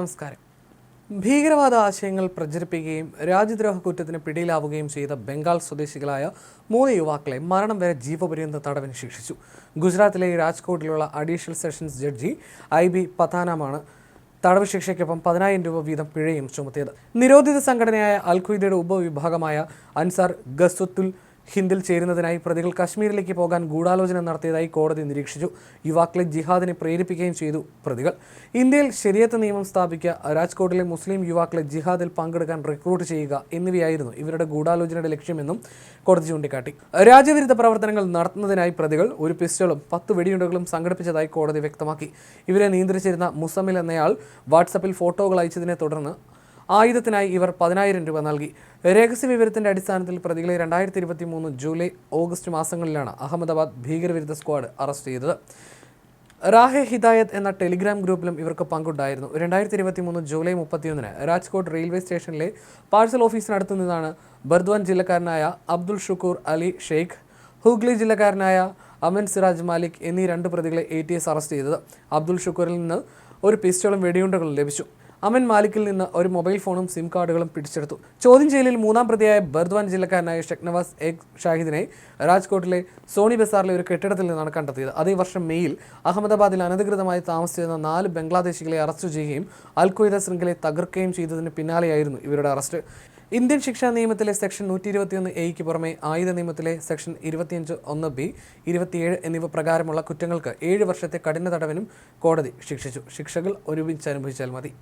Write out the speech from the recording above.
നമസ്കാരം. ഭീകരവാദ ആശയങ്ങൾ പ്രചരിപ്പിക്കുകയും രാജ്യദ്രോഹ കുറ്റത്തിന് പിടിയിലാവുകയും ചെയ്ത ബംഗാൾ സ്വദേശികളായ മൂന്ന് യുവാക്കളെ മരണം വരെ ജീവപര്യന്ത തടവിന് ശിക്ഷിച്ചു. ഗുജറാത്തിലെ രാജ്കോട്ടിലുള്ള additional sessions judge I B പത്താനാമാണ് തടവ് ശിക്ഷയ്ക്കൊപ്പം പതിനായിരം രൂപ വീതം പിഴയും ചുമത്തിയത്. നിരോധിത സംഘടനയായ അൽഖ്വയ്ദയുടെ ഉപവിഭാഗമായ അൻസാർ ഗസ്വത്തുൽ ഹിന്ദിൽ ചേരുന്നതിനായി പ്രതികൾ കശ്മീരിലേക്ക് പോകാൻ ഗൂഢാലോചന നടത്തിയതായി കോടതി നിരീക്ഷിച്ചു. യുവാക്കളെ ജിഹാദിനെ പ്രേരിപ്പിക്കുകയും ചെയ്തു പ്രതികൾ. ഇന്ത്യയിൽ ശരിയത്ത് നിയമം സ്ഥാപിക്കുക രാജ്കോട്ടിലെ മുസ്ലിം യുവാക്കളെ ജിഹാദിൽ പങ്കെടുക്കാൻ റിക്രൂട്ട് ചെയ്യുക എന്നിവയായിരുന്നു ഇവരുടെ ഗൂഢാലോചനയുടെ ലക്ഷ്യമെന്നും കോടതി ചൂണ്ടിക്കാട്ടി. രാജ്യവിരുദ്ധ പ്രവർത്തനങ്ങൾ നടത്തുന്നതിനായി പ്രതികൾ ഒരു പിസ്റ്റളും പത്ത് വെടിയുണ്ടകളും സംഘടിപ്പിച്ചതായി കോടതി വ്യക്തമാക്കി. ഇവരെ നിയന്ത്രിച്ചിരുന്ന മുസമിൽ എന്നയാൾ വാട്സപ്പിൽ ഫോട്ടോകൾ അയച്ചതിനെ തുടർന്ന് ആയുധത്തിനായി ഇവർ പതിനായിരം രൂപ നൽകി. രഹസ്യ വിവരത്തിന്റെ അടിസ്ഥാനത്തിൽ പ്രതികളെ രണ്ടായിരത്തി ഇരുപത്തി മൂന്ന് ജൂലൈ ഓഗസ്റ്റ് മാസങ്ങളിലാണ് അഹമ്മദാബാദ് ഭീകരവിരുദ്ധ സ്ക്വാഡ് അറസ്റ്റ് ചെയ്തത്. റാഹെ ഹിദായത് എന്ന ടെലിഗ്രാം ഗ്രൂപ്പിലും ഇവർക്ക് പങ്കുണ്ടായിരുന്നു. രണ്ടായിരത്തി ഇരുപത്തി മൂന്ന് ജൂലൈ മുപ്പത്തിയൊന്നിന് രാജ്കോട്ട് റെയിൽവേ സ്റ്റേഷനിലെ പാഴ്സൽ ഓഫീസിനടുത്തു നിന്നാണ് ബർദ്വാൻ ജില്ലക്കാരനായ അബ്ദുൾ ഷുക്കൂർ അലി ഷെയ്ഖ് ഹൂഗ്ലി ജില്ലക്കാരനായ അമൻ സിറാജ് മാലിക് എന്നീ രണ്ട് പ്രതികളെ എ ടി എസ് അറസ്റ്റ് ചെയ്തത്. അബ്ദുൾ ഷുക്കൂറിൽ നിന്ന് ഒരു പിസ്റ്റളും വെടിയുണ്ടകളും ലഭിച്ചു. അമൻ മാലിക്കിൽ നിന്ന് ഒരു മൊബൈൽ ഫോണും സിം കാർഡുകളും പിടിച്ചെടുത്തു. ചോദ്യം ചെയ്യലിൽ മൂന്നാം പ്രതിയായ ബർദ്വാൻ ജില്ലക്കാരനായ ഷെക്നവാസ് എഗ് ഷാഹിദിനെ രാജ്കോട്ടിലെ സോണി ബസാറിലെ ഒരു കെട്ടിടത്തിൽ നിന്നാണ് കണ്ടെത്തിയത്. അതേ വർഷം മെയ്യിൽ അഹമ്മദാബാദിൽ അനധികൃതമായി താമസിച്ചിരുന്ന നാല് ബംഗ്ലാദേശികളെ അറസ്റ്റ് ചെയ്യുകയും അൽ ശൃംഖലയെ തകർക്കുകയും ചെയ്തതിന് പിന്നാലെയായിരുന്നു ഇവരുടെ അറസ്റ്റ്. ഇന്ത്യൻ ശിക്ഷാ നിയമത്തിലെ സെക്ഷൻ നൂറ്റി ഇരുപത്തിയൊന്ന് എയ്ക്ക് പുറമെ ആയുധ നിയമത്തിലെ സെക്ഷൻ ഇരുപത്തിയഞ്ച് ഒന്ന് ബി ഇരുപത്തിയേഴ് എന്നിവ പ്രകാരമുള്ള കുറ്റങ്ങൾക്ക് ഏഴ് വർഷത്തെ കഠിന തടവിനും കോടതി ശിക്ഷിച്ചു. ശിക്ഷകൾ ഒരുമിച്ച് അനുഭവിച്ചാൽ മതി.